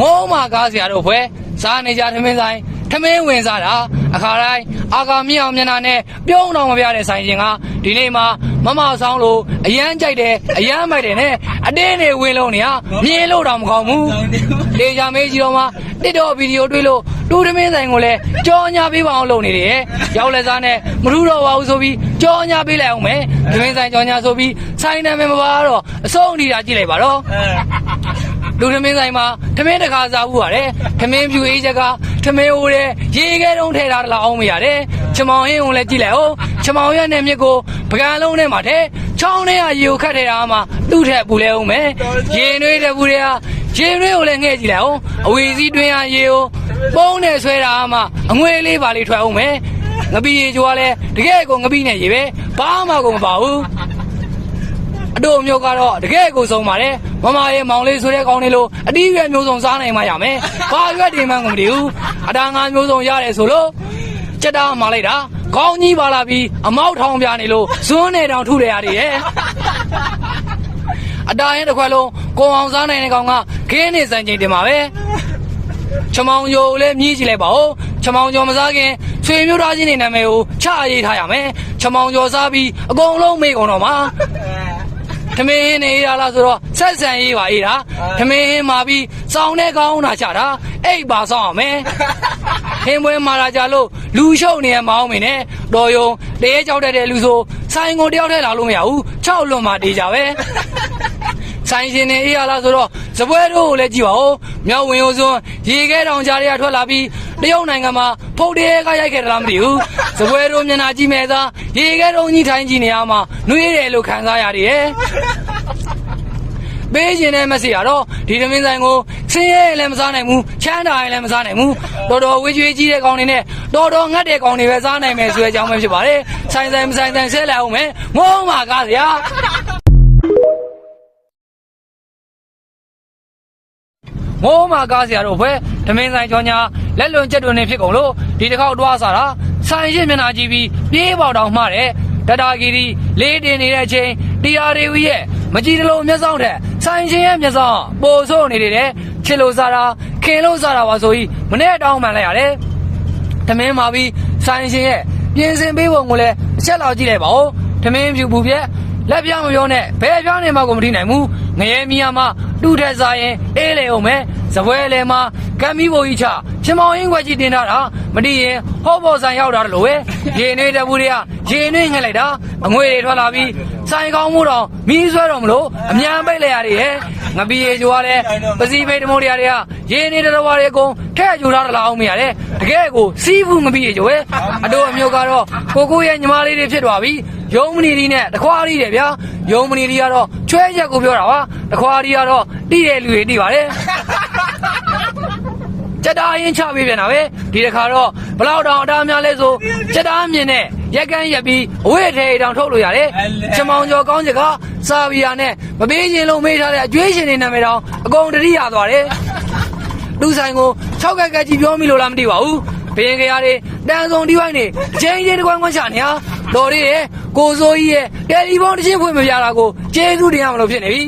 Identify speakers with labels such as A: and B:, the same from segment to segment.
A: ငုံးမာကားစရာတို့ဖွဲစားနေကြထမင်းဆိုင်ထမင်းဝင်စားတာအခါတိုင်းအာကာမြောင်မျက်နှာနဲ့ပြုံးတော်မပြတဲ့ဆိုင်ရှင်ကဒီနေ့မှာမမဆောင်လို့အရန်ကြိုက်တယ်အရန်မိုက်တယ်နဲ့အတင်းနေဝင်လုံးနေဟာမြင်လို့တော့မကောင်းဘူးဒေချာမေးကြီးတော်မှာတစ်တော့ဗီဒီယိုတွေ့လို့တူထမင်းဆိုင်ကိုလည်းကြောညာပေးပါအောင်လုပ်နေတယ်ရောက်လက်စားနဲ့မထူးတော့ပါဘူးဆိုပြီးကြောညာပေးလိုက်အောင်မယ်ထမင်းဆိုင်ကြောညာဆိုပြီးဆိုင်နာမည်မပါတော့အဆုံးအထိတာကြည့်လိုက်ပါတော့ လူသမင်းဆိုင်မှာသမင်းတစ်ခါစားဘူးပါတယ်သမင်းဖြူအေးချက်ကသမင်းဦးတဲ့ရေခဲတုံးထဲထားတလားအောင်မရတယ်ချမောင်ဟင်းကိုလည်းကြည့်လိုက်အောင်ချမောင်ရက်နဲ့မြစ်ကိုပကံလုံးထဲမှာထဲချောင်းထဲကရေကိုခတ်ထဲတာမှသူ့ထက်ပူလဲအောင်မယ်ရေနွေးတဲ့ဘူးတွေကရေနွေးကိုလည်းငှဲ့ကြည့်လိုက်အောင်အဝီစည်းတွင်းကရေကိုပုံးနဲ့ဆွဲတာမှအငွေလေးပါလေးထွက်အောင်မယ်ငပီရေချိုကလည်းတကယ်ကိုငပီနဲ့ရေပဲဘာမှကိုမပါဘူး အတို့မျိုးကတော့တကယ်ကိုဆုံးပါတယ်မမရဲ့မောင်လေးဆိုတဲ့ကောင်းလေးလို့အတီးရွယ်မျိုးစုံစားနိုင်မှရမယ်ဘာရွက်တင်မှန်းကိုမတည်ဘူးအတားငါမျိုးစုံရတယ်ဆိုလို့ကြက်တာမှလိုက်တာကောင်းကြီးပါလာပြီးအမောက်ထောင်ပြနေလို့ဇွန်းနဲ့တောင်ထုရရသေးတယ်အတားရင်တစ်ခွက်လုံးကိုအောင်စားနိုင်တဲ့ကောင်ကခင်းနေစံချိန်တင်ပါပဲချမောင်ယိုလည်းမြည်ကြည့်လိုက်ပါဦးချမောင်ကျော်မစားခင်ဆွေမျိုးသားချင်းတွေနာမည်ကိုချရေးထားရမယ်ချမောင်ကျော်စားပြီးအကုန်လုံးမေ့ကုန်တော့မှာ သမင်းဟင်းနေရလားဆိုတော့ဆက်ဆံရေးပါအေးတာသမင်းဟင်းမာပြီးစောင်းတဲ့ကောင်းတာချတာအိတ်ပါဆောင်အောင်မယ်ဟင်းပွဲမာလာကြလို့လူရှုပ်နေရမအောင်မင်းနဲ့တော်ယုံတရေကြောက်တတ်တဲ့လူဆိုဆိုင်ကိုတယောက်တည်းလာလို့မရဘူး၆လွန်မှတေးကြပဲဆိုင်ရှင်နေအေးရလားဆိုတော့စပွဲတို့ကိုလည်းကြည့်ပါဦးမြောက်ဝင်ရိုးစွန်းရေခဲတောင်ကြားတွေကထွက်လာပြီး တရုတ်နိုင်ငံမှာဖုတ်တဲကရိုက်ခဲ့တယ်လားမသိဘူးစပွဲတို့မျက်နှာကြည့်မဲ့သားရေခဲတုံးကြီးထိုင်းကြည့်နေရမှာနှွေးတယ်လို့ခံစားရတယ်ပေးခြင်းနဲ့မစီရတော့ဒီသမင်းဆိုင်ကိုဆင်းရဲရင်လည်းမစားနိုင်ဘူးချမ်းသာရင်လည်းမစားနိုင်ဘူးတော်တော်ဝေးကြွေးကြီးတဲ့ကောင်တွေနဲ့တော်တော်ငတ်တဲ့ကောင်တွေပဲစားနိုင်မယ်ဆိုတဲ့အကြောင်းပဲဖြစ်ပါတယ်ဆိုင်ဆိုင်မဆိုင်ဆိုင်ဆဲလိုက်အောင်မယ်ငုံးမှာကားစရာ ငုံးမှာကားစရာတို့ဘယ်သမင်းဆိုင်ကြောညာလက်လွန်ချက်တွင်နေဖြစ်ကုန်လို့ဒီတစ်ခေါက်တွားစားတာဆိုင်ရှင်းမျက်နှာကြည့်ပြီးပြေးပေါတောင်မှားတယ်တတာဂီရီလေးတင်နေတဲ့အချိန်တရားတွေဝီရဲ့မကြည်တလို့မျက်စောင်းတဲ့ဆိုင်ရှင်ရဲ့မျက်စောင်းပိုဆိုးနေတယ်တဲ့ချစ်လို့စားတာခင်လို့စားတာပါဆိုပြီးမနေ့တောင်းမှန်လိုက်ရတယ်သမင်းမာပြီးဆိုင်ရှင်ရဲ့ပြင်ဆင်ပေးပုံကိုလည်းအချက်လောက်ကြည့်လိုက်ပါဦးသမင်းဖြူပူပြက်လက်ပြောင်းမပြောနဲ့ဘယ်ပြောင်းနေမှကိုမထိနိုင်ဘူးငရဲမီယာမ တူတဲ့စားရင်အေးလေအောင်မယ်ဇပွဲလေမှာကမ်းမီဘိုကြီးချချင်မောင်ရင်းခွက်ကြီးတင်ထားတာမတိရင်ဟောပေါ်ဆိုင်ရောက်တာလို့ပဲရေနွေးတဲ့ဘူးတွေကရေနွေးငှက်လိုက်တာအငွေတွေထွက်လာပြီး ဆိုင်ကောင်းမှုတော့မီးဆွဲတော့မလို့အမြန်ပိတ်လိုက်ရတယ်ရဲ့ငပီရေချိုကလည်းပစီဖိတ်တမိုးတွေကရေနေတဲ့တော်တွေအကုန်ထဲ့ယူထားတလားအောင်မရတယ်တကယ်ကိုစီးဘူးငပီရေချိုရဲ့အတို့အမျိုးကတော့ကိုကိုရဲ့ညီမလေးတွေဖြစ်သွားပြီယုံမနီဒီနဲ့တခွားရီတယ်ဗျာယုံမနီဒီကတော့ချွဲချက်ကိုပြောတာပါတခွားရီကတော့တိတဲ့လူတွေတိပါတယ်ကြက်တာရင်ချပေးပြန်တာပဲဒီတစ်ခါတော့ဘလောက်တောင်အတားများလဲဆိုကြက်တာမြင်နဲ့ ရက်ကန်းရက်ပြီးအဝိထေတောင်ထုတ်လို့ရတယ်ချမောင်ကျော်ကောင်းချက်ကစာဗီယာနဲ့မပေးခြင်းလုံးမေးထားတဲ့အကျွေးရှင်တွေနာမည်တောင်အကုန်တတိရသွားတယ်လူဆိုင်ကို၆ကက်ကက်ကြီးပြောမိလို့လားမသိပါဘူးဘင်းကရတွေတန်စုံဒီဝိုင်းနေအချင်းချင်းတကွန်းကွန်းချနေဟာတော်ရီရဲ့ကိုစိုးကြီးရဲ့တယ်လီဖုန်းတစ်ချင်းဖွင့်မပြတာကိုကျေးဇူးတင်ရမလို့ဖြစ်နေပြီ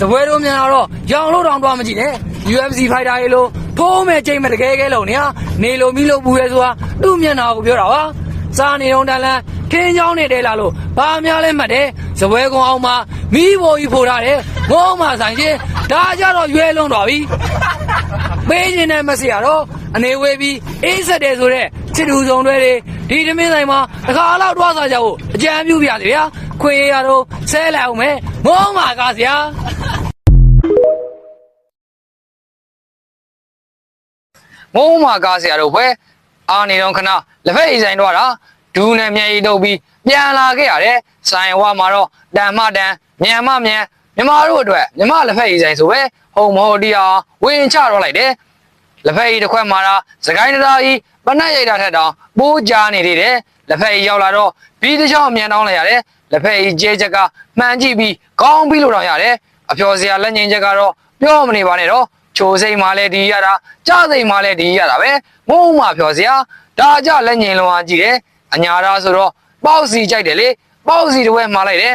A: သပွဲတို့မြန်လာတော့ရောင်လို့တောင်တော့မကြည့်နဲ့ UFC fighter ရေလို့ထိုးမဲ့ချိန်မဲ့တကယ်ကဲလုံးနေဟာနေလိုမီလို့ဘူးရဲဆိုတာသူ့မျက်နှာကိုပြောတာပါ စားနေတော့တန်လန်းခင်းချောင်းနေတယ်လားလို့ဘာများလဲမှတ်တယ်ဇပွဲကုံအောင်မှာမီးဘိုကြီးဖိုထားတယ်ငုံးမှဆိုင်ချင်းဒါကြတော့ရွဲလွန်းသွားပြီပေးခြင်းနဲ့မစီရတော့အနေဝေးပြီးအေးဆက်တယ်ဆိုတော့ချစ်သူဆောင်တွေဒီသမင်းဆိုင်မှာတခါတော့တွားစားကြဖို့အကြံပြုပြလေဗျာခွေရတော့ဆဲလိုက်အောင်မယ်ငုံးပါကားစရာငုံးပါကားစရာတို့ဘယ် အာနေတော့ခဏလက်ဖက်အိဆိုင်တော့တာဒူးနဲ့မျက်ရည်တုပ်ပြီးပြန်လာခဲ့ရတယ်ဆိုင်ဝါမှာတော့တန်မတန်မြန်မမြန်မြမတို့အတွက်မြမလက်ဖက်အိဆိုင်ဆိုပဲဟုတ်မဟုတ်တရားဝင်ချတော့လိုက်တယ်လက်ဖက်ရည်တစ်ခွက်မှာတော့စကိုင်းတရားကြီးပနက်ရိုက်တာထက်တောင်ပိုးကြားနေသေးတယ်လက်ဖက်ရည်ရောက်လာတော့ပြီးတစ်ချောင်းမြန်တောင်းလိုက်ရတယ်လက်ဖက်ရည်ကျဲချက်ကမှန်ကြည့်ပြီးကောင်းပြီးလို့တောင်ရတယ်အဖျော်စရာလက်ငင်ချက်ကတော့ပြောမနေပါနဲ့တော့ ချိုစိတ်မှလည်းဒီရတာကြားစိတ်မှလည်းဒီရတာပဲငုံမှဖျော်စရာဒါကြလက်ငင်လုံးအားကြည့်တယ်အညာသားဆိုတော့ပေါက်စီကြိုက်တယ်လေပေါက်စီတစ်ဝဲမှားလိုက်တယ်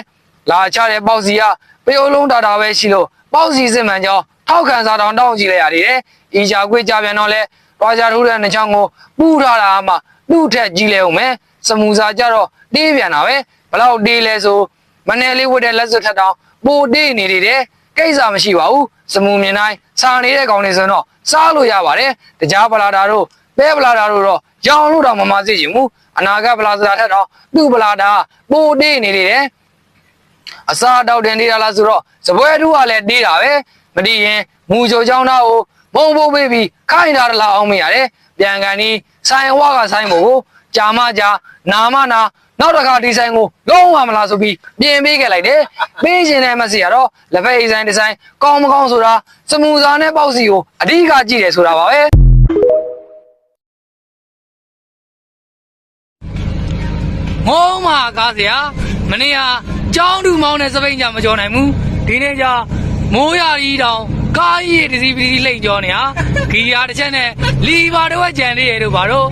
A: လာချတဲ့ပေါက်စီကပယုံလုံးတာတာပဲရှိလို့ပေါက်စီစစ်မှန်ကြောင်းထောက်ခံစာတောင်တောင်းကြည့်လိုက်ရသေးတယ်ဤချာခွေးကြပြန်တော့လဲတွားကြထိုးတဲ့နှချောင်းကိုပူထားတာမှသူ့ထက်ကြီးလဲအောင်မယ်စမူစာကြတော့တေးပြန်တာပဲဘလောက်တေးလဲဆိုမနယ်လေးဝတ်တဲ့လက်စွပ်ထက်တောင်ပိုတေးနေသေးတယ် ကိစ္စမရှိပါဘူးစမူမြင်တိုင်းစာနေတဲ့ကောင်တွေဆိုတော့စားလို့ရပါတယ်တကြားပလာတာတို့ပဲပလာတာတို့တော့ရောင်လို့တော့မမသိချင်ဘူးအနာဂတ်ပလာစတာထက်တော့သူ့ပလာတာပိုတေးနေသေးတယ်အစာတောက်တင်နေတာလားဆိုတော့စပွဲတူးကလည်းတေးတာပဲမတည်ရင်မူချိုချောင်းသားကိုဘုံဘုံပေးပြီးခိုင်းထားတလားအောင်မရတယ်ပြန်ကန်ဒီဆိုင်ဝါကဆိုင်ဖို့ကိုကြာမကြာနာမနာ နောက်တစ်ခါဒီဆိုင်ကိုလုံးဝမလားဆိုပြီးပြင်ပေးခဲ့လိုက်တယ်ပေးရှင်တဲ့မစီကတော့လက်ဖက်အိဆိုင်ဒီဆိုင်ကောင်းမကောင်းဆိုတာစမူစာနဲ့ပေါ့စီကိုအဓိကကြည့်တယ်ဆိုတာပါပဲငုံးမှာကားစရာမနေ့ကကြောင်းတူမောင်းတဲ့စပိန်ကြမကြောနိုင်ဘူးဒီနေ့ကျမိုးရကြီးတောင် ကားကြီးတစီပစီလိမ့်ကြောနေဟာဂီယာတစ်ချက်နဲ့လီပါတော့ကြံနေရတို့ဘာလို့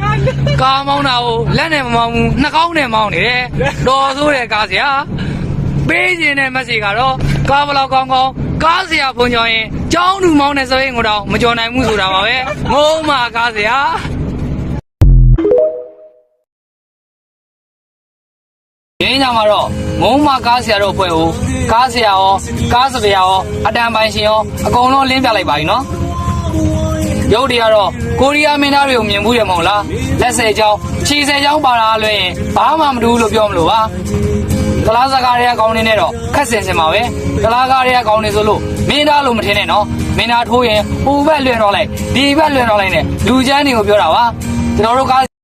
A: ကားမောင်းတာကိုလက်နဲ့မမောင်းဘူးနှာခေါင်းနဲ့မောင်းနေတယ်တော်ဆိုးတဲ့ကားစရာပေးခြင်းတဲ့မက်ဆေ့ကတော့ကားဘလောက်ကောင်းကောင်းကားစရာဖွင့်ကြောရင်ကြောင်းတူမောင်းတဲ့စပိန်ကိုတော့မကြောနိုင်ဘူးဆိုတာပါပဲငုံးမှာကားစရာ ရင်းကြမှာတော့မုံမကားဆရာတို့အဖွဲ့ကိုကားဆရာရောကားစပယ်ရောအတန်ပိုင်ရှင်ရောအကုန်လုံးလင်းပြလိုက်ပါပြီနော်ရုပ်တွေကတော့ကိုရီးယားမင်းသားတွေကိုမြင်မှုရမဟုတ်လားလက်ဆယ်ချောင်းခြေဆယ်ချောင်းပါလာလွှဲရင်ဘာမှမတူဘူးလို့ပြောမလို့ပါကလားစကားတွေကကောင်းနေနဲ့တော့ခက်စင်စင်ပါပဲကလားကားတွေကကောင်းနေဆိုလို့မင်းသားလို့မထင်နဲ့နော်မင်းသားထိုးရင်ဟိုဘက်လွှင့်တော့လိုက်ဒီဘက်လွှင့်တော့လိုက်နဲ့လူချမ်းတွေကိုပြောတာပါကျွန်တော်တို့ကား